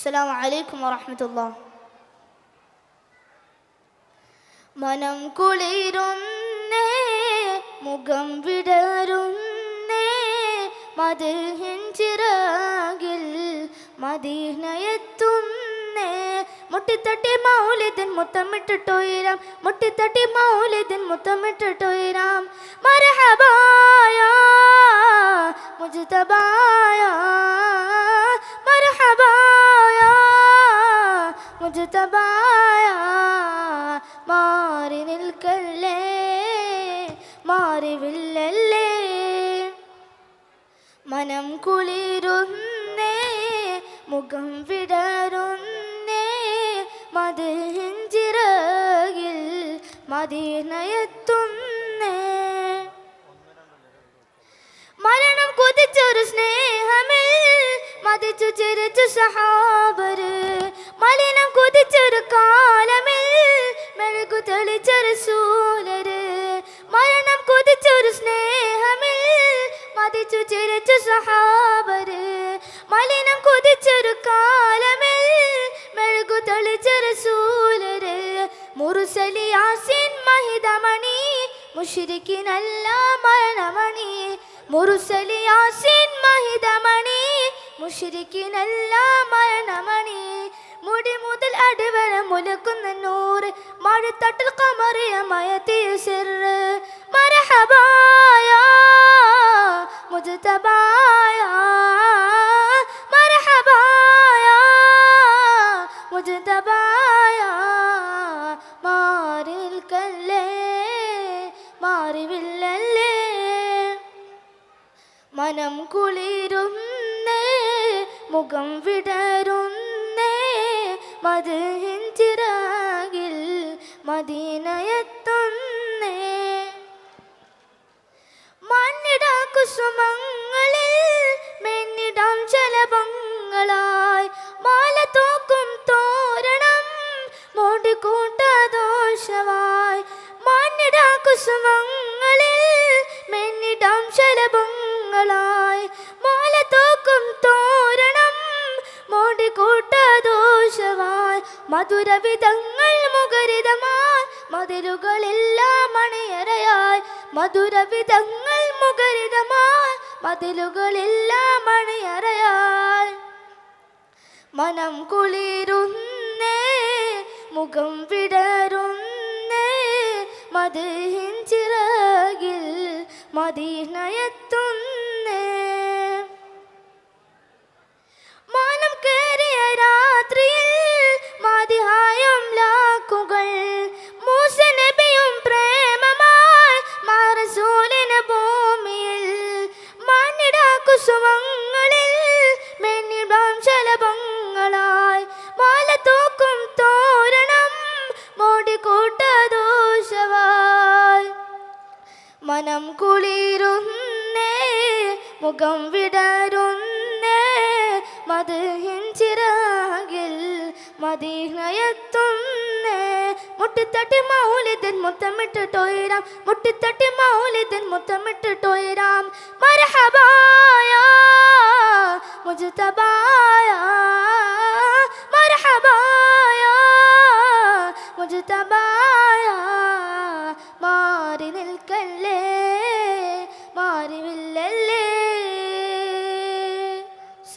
അസ്സലാമു അലൈക്കും വറഹ്മത്തുള്ളാ. മനം കുളിരുന്നേ മുഖം വിടരുന്നേ മതിഹിൻ ചിറകിൽ മദീനയെത്തുന്നേ. മുട്ടിത്തട്ടി മൗലിദിൻ മുത്തമിട്ടിട്ടുയരാം മുട്ടിത്തട്ടി മൗലിദിൻ മുത്തമിട്ടിട്ടുയരാം മാറി നിൽക്കല്ലേ മാറിവില്ലല്ലേ. മനം കുളിരുന്നേ മുഖം വിടരുന്നേ മതിഞ്ചിറകിൽ മദീനയെത്തുന്നേ. മരണം കൊതിച്ചൊരു സ്നേഹമിൽ മതിച്ചു ചിരിച്ചു സഹാബര് മലിനം കൊതിച്ചൊരു കാലമിൽ മെഴുകു തെളിച്ചൊരു സൂലര് മരണം കൊതിച്ചൊരു സ്നേഹമിൽ മതിച്ചു ചിരിച്ചു സഹാബര്. മലിനം കൊതിച്ചൊരു കാലമിൽ മെഴുകു തെളിച്ചൊരു സൂലര് മുറുസലിയാസിൻ മഹിതമണി മുഷിരിക്കിനല്ല മരണമണി. മുറുസലിയാസിൻ മഹിതമണി മുഷിരിക്കിനല്ല അടിവരെ മുലക്കുന്ന നൂറ് മഴത്തട്ടിൽ കമറിയ മയത്തിയ മരഹബായ മരഹബായ മുജതബായ. മാറി മാറിവില്ലല്ലേ. മനം കുളിരുന്നേ മുഖം വിടരുന്നേ മതിഹിൻ ചിറകിൽ മദീനയെത്തുന്നേ. മണ്ണിടാ കുസുമങ്ങളിൽ മെന്നിടാം ശലഭങ്ങളായി മാല തോക്കും തോരണം മൂടിക്കൂട്ടദോഷമായി മണ്ണിടാ കുസുമങ്ങളിൽ മെന്നിടാം ശലഭങ്ങളായി മാല തോക്കും തോരണം മൂടിക്കൂട്ടദോഷമായി മധുരവിധങ്ങൾ മുഖരിതമായി മതിലുകളെല്ലാം മണിയറയായി മധുരവിധങ്ങൾ മുഖരിതമായി മതിലുകളെല്ലാം മണിയറയായി മനം കുളിരുന്നേ മുഖം വിടരുന്നേ മതിഹിൻ ചിറകിൽ മദീനയെത്തുന്നേ മനം കുളിരുന്നേ മുഖം വിടരുന്നേ. മതിഹിൻ ചിറകിൽ മദീനയെത്തുന്നേ മുട്ടിത്തട്ടി മൗലിദിൻ മുത്തമിട്ടിട്ടോയിരാം മുട്ടിത്തട്ടി മൗലിദിൻ മുത്തമിട്ടിട്ടോയിരാം മരഹബായ മുജുതബായ മരഹബായ മുജ്തബായ.